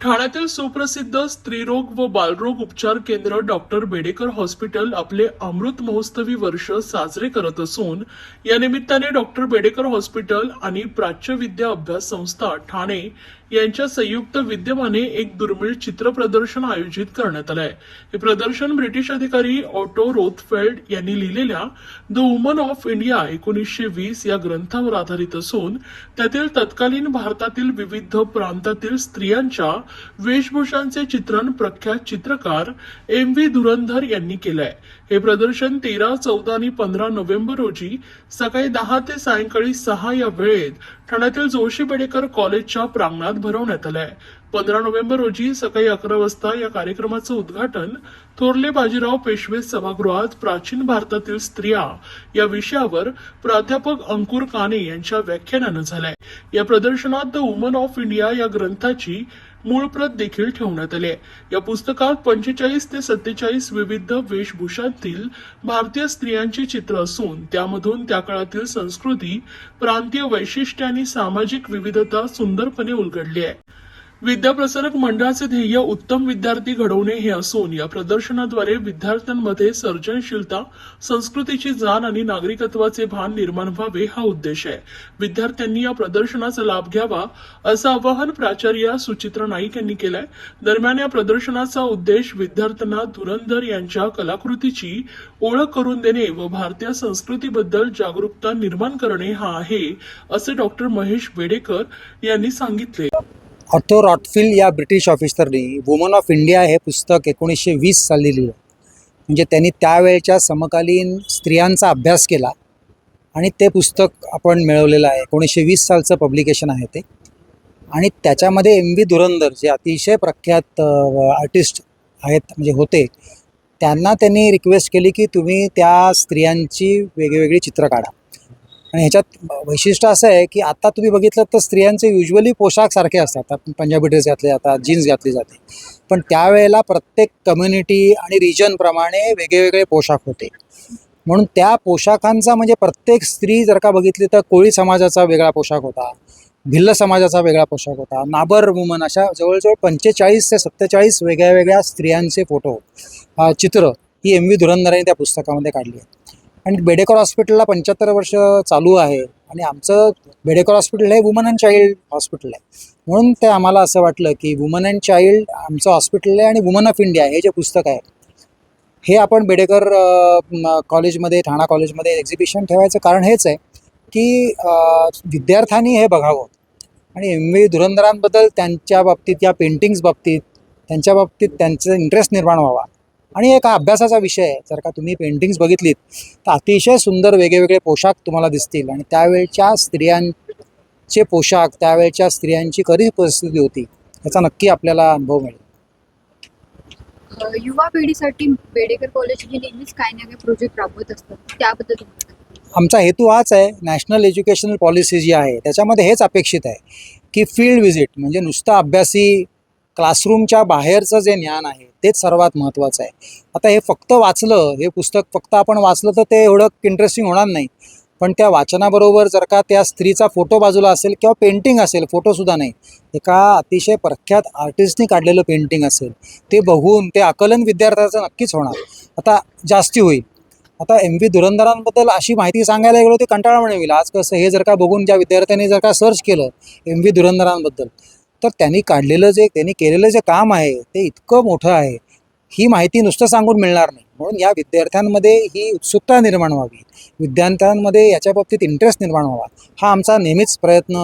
ठाण्यातील सुप्रसिद्ध स्त्रीरोग व बालरोग उपचार केंद्र डॉक्टर बेडेकर हॉस्पिटल आपले अमृत महोत्सवी वर्ष साजरे करत असून या निमित्ताने डॉक्टर बेडेकर हॉस्पिटल आणि प्राच्य विद्या अभ्यास संस्था ठाणे यांच्या संयुक्त विद्यमाने एक दुर्मिळ चित्र प्रदर्शन आयोजित करण्यात आलंय. हे प्रदर्शन ब्रिटिश अधिकारी ऑटो रोथफेल्ड यांनी लिहिलेल्या द वुमन ऑफ इंडिया एकोणीसशे वीस या ग्रंथावर आधारित असून त्यातील तत्कालीन भारतातील विविध प्रांतातील स्त्रियांच्या वेशभूषांचे चित्रण प्रख्यात चित्रकार एम व्ही धुरंधर यांनी केलंय. हे प्रदर्शन तेरा चौदा आणि पंधरा नोव्हेंबर रोजी सकाळी दहा ते सायंकाळी सहा या वेळेत ठाण्यातील जोशी बेडेकर कॉलेजच्या प्रांगणात भरवण्यात आलंय. पंधरा नोव्हेंबर रोजी सकाळी अकरा वाजता या कार्यक्रमाचं उद्घाटन थोरले बाजीराव पेशवे सभागृहात प्राचीन भारतातील स्त्रिया या विषयावर प्राध्यापक अंकुर काने यांच्या व्याख्यानानं झालंय. या प्रदर्शनात द वुमन ऑफ इंडिया या ग्रंथाची मूळ प्रत देखील ठेवण्यात आली आहे. या पुस्तकात पंचेचाळीस ते सत्तेचाळीस विविध वेशभूषांतील भारतीय स्त्रियांची चित्र असून त्यामधून त्या काळातील संस्कृती प्रांतीय वैशिष्ट्य आणि सामाजिक विविधता सुंदरपणे उलगडली आहे. विद्याप्रसारक मंडळाचे ध्येय उत्तम विद्यार्थी घडवणे हे असून या प्रदर्शनाद्वारे विद्यार्थ्यांमध्ये सर्जनशीलता संस्कृतीची जाण आणि नागरिकत्वाचे भान निर्माण व्हावे हा उद्देश आहे. विद्यार्थ्यांनी या प्रदर्शनाचा लाभ घ्यावा असं आवाहन प्राचार्य सुचित्रा नाईक यांनी केलंय. दरम्यान या प्रदर्शनाचा उद्देश विद्यार्थ्यांना धुरंधर यांच्या कलाकृतीची ओळख करून देणे व भारतीय संस्कृतीबद्दल जागरूकता निर्माण करणे हा आहे असे डॉक्टर महेश बेडेकर यांनी सांगितले. ऑटो रॉटफिल या ब्रिटिश ऑफिसरनी वुमन ऑफ इंडिया हे पुस्तक एकोणीसशे वीस साली लिहिलं. म्हणजे त्यांनी त्यावेळच्या समकालीन स्त्रियांचा अभ्यास केला आणि ते पुस्तक आपण मिळवलेलं आहे. एकोणीसशे वीस सालचं पब्लिकेशन आहे ते. आणि त्याच्यामध्ये एम व्ही धुरंदर जे अतिशय प्रख्यात आर्टिस्ट आहेत म्हणजे होते त्यांना त्यांनी रिक्वेस्ट केली की तुम्ही त्या स्त्रियांची वेगवेगळी चित्रं काढा. आणि ह्याच्यात वैशिष्ट्य असं आहे की आता तुम्ही बघितलं तर स्त्रियांचे युजली पोशाख सारखे असतात. पंजाबी ड्रेस घातले जातात जीन्स घातली जाते. पण त्यावेळेला प्रत्येक कम्युनिटी आणि रिजनप्रमाणे वेगवेगळे पोशाख होते. म्हणून त्या पोशाखांचा म्हणजे प्रत्येक स्त्री जर का बघितली तर कोळी समाजाचा वेगळा पोशाख होता भिल्ल समाजाचा वेगळा पोशाख होता नाबर वुमन अशा जवळजवळ पंचेचाळीस ते सत्तेचाळीस वेगळ्या वेगळ्या स्त्रियांचे फोटो चित्र ही एम व्ही धुरंधराने त्या पुस्तकामध्ये काढली आहेत. आणि बेडेकर हॉस्पिटलला पंच्याहत्तर वर्ष चालू आहे आणि आमचं बेडेकर हॉस्पिटल हे वुमन अँड चाइल्ड हॉस्पिटल आहे. म्हणून ते आम्हाला असं वाटलं की वुमन अँड चाइल्ड आमचं हॉस्पिटल आहे आणि वुमन ऑफ इंडिया हे जे पुस्तक आहे हे आपण बेडेकर कॉलेजमध्ये ठाणा कॉलेजमध्ये एक्झिबिशन ठेवायचं कारण हेच आहे की विद्यार्थ्यांनी हे बघावं. आणि एम व्ही धुरंधरांबद्दल त्यांच्या बाबतीत या पेंटिंग्स बाबतीत त्यांच्या बाबतीत त्यांचा इंटरेस्ट निर्माण व्हावा. आणि एक अभ्यासाचा विषय आहे. जर का तुम्ही पेंटिंग्स बघितलीत तर अतिशय सुंदर वेगवेगळे पोशाख तुम्हाला दिसतील. आणि त्यावेळच्या स्त्रियांचे पोशाख त्यावेळच्या स्त्रियांची कधी परिस्थिती होती याचा नक्की आपल्याला अनुभव मिळेल. युवा पिढीसाठी बेडेकर कॉलेज हे नेहमीच काही ना काही प्रोजेक्ट राबवत असतात. त्याबद्दल? आमचा हेतू हाच आहे नॅशनल एज्युकेशनल पॉलिसी जी आहे त्याच्यामध्ये हेच अपेक्षित आहे की फील्ड व्हिजिट म्हणजे नुसतं अभ्यासी क्लासरूमच्या बाहेरचं जे ज्ञान आहे तेच सर्वात महत्त्वाचं आहे. आता हे फक्त वाचलं हे पुस्तक फक्त आपण वाचलं तर ते एवढं इंटरेस्टिंग होणार नाही. पण त्या वाचनाबरोबर जर का त्या स्त्रीचा फोटो बाजूला असेल किंवा पेंटिंग असेल फोटोसुद्धा नाही. एका अतिशय प्रख्यात आर्टिस्टनी काढलेलं पेंटिंग असेल ते बघून ते आकलन विद्यार्थ्याचं नक्कीच होणार. आता जास्ती होईल. आता एम व्ही धुरंधरांबद्दल अशी माहिती सांगायला गेलो ते कंटाळा होईल आज कसं हे जर का बघून ज्या विद्यार्थ्यांनी जर का सर्च केलं एम व्ही धुरंधरांबद्दल तर त्यांनी काढलेलं जे त्यांनी केलेलं जे काम आहे ते इतकं मोठं आहे. ही माहिती नुसतं सांगून मिळणार नाही. म्हणून या विद्यार्थ्यांमध्ये ही उत्सुकता निर्माण व्हावी. विद्यार्थ्यांमध्ये याच्या बाबतीत इंटरेस्ट निर्माण व्हावा. हा आमचा नेहमीच प्रयत्न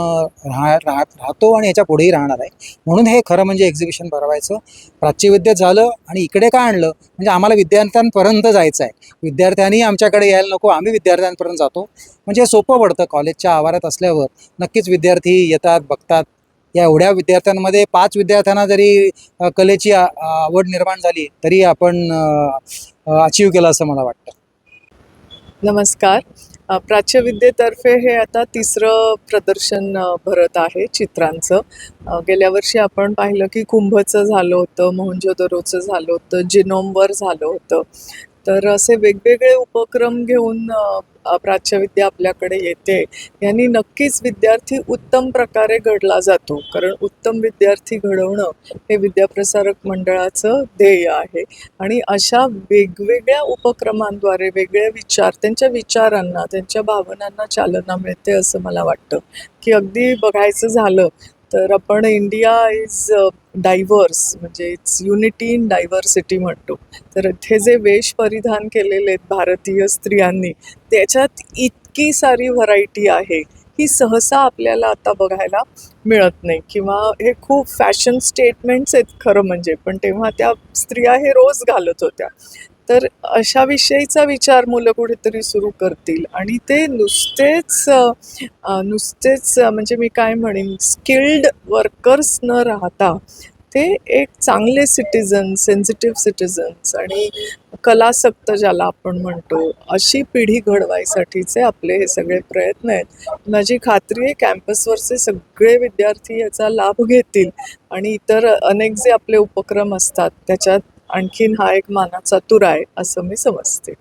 राहा राहत राहतो आणि याच्या पुढेही राहणार आहे. म्हणून हे खरं म्हणजे एक्झिबिशन भरवायचं. प्राच्यविद्य झालं आणि इकडे का आणलं? म्हणजे आम्हाला विद्यार्थ्यांपर्यंत जायचं आहे. विद्यार्थ्यांनी आमच्याकडे यायला नको. आम्ही विद्यार्थ्यांपर्यंत जातो. म्हणजे सोपं पडतं. कॉलेजच्या आवारात असल्यावर नक्कीच विद्यार्थी येतात बघतात. या एवढ्या विद्यार्थ्यांमध्ये पाच विद्यार्थ्यांना जरी कलेची आवड निर्माण झाली तरी आपण अचीव केलं असं मला वाटतं. नमस्कार. प्राच्यविद्येतर्फे हे आता तिसरं प्रदर्शन भरत आहे चित्रांचं. गेल्या वर्षी आपण पाहिलं की कुंभचं झालं होतं मोहनजोदरोचं झालं होतं जिनोमवर झालं होतं. तर असे वेगवेगळे उपक्रम घेऊन प्राच्यविद्या आपल्याकडे येते. यांनी नक्कीच विद्यार्थी उत्तम प्रकारे घडला जातो. कारण उत्तम विद्यार्थी घडवणं हे विद्याप्रसारक मंडळाचं ध्येय आहे. आणि अशा वेगवेगळ्या उपक्रमांद्वारे वेगळे विचार त्यांच्या विचारांना त्यांच्या भावनांना चालना मिळते असं मला वाटतं. की अगदी बघायचं झालं तर आपण इंडिया इज डायव्हर्स म्हणजे इट्स युनिटी इन डायव्हर्सिटी म्हणतो. तर इथे जे वेश परिधान केलेले आहेत भारतीय स्त्रियांनी त्याच्यात इतकी सारी व्हरायटी आहे ही सहसा आपल्याला आता बघायला मिळत नाही. किंवा हे खूप फॅशन स्टेटमेंट्स आहेत खरं म्हणजे पण तेव्हा त्या स्त्रिया हे रोज घालत होत्या. तर अशा विषयीचा विचार मुलं कुठेतरी सुरू करतील. आणि ते नुसतेच नुसतेच म्हणजे मी काय म्हणेन स्किल्ड वर्कर्स न राहता ते एक चांगले सिटिझन सेन्सिटिव्ह सिटिझन्स आणि कलासक्त ज्याला आपण म्हणतो अशी पिढी घडवायसाठीचे आपले हे सगळे प्रयत्न आहेत. माझी खात्री आहे कॅम्पसवरचे सगळे विद्यार्थी याचा लाभ घेतील. आणि इतर अनेक जे आपले उपक्रम असतात त्याच्यात आणखीन हा एक मानाचा तुरा आहे असं मी समजते.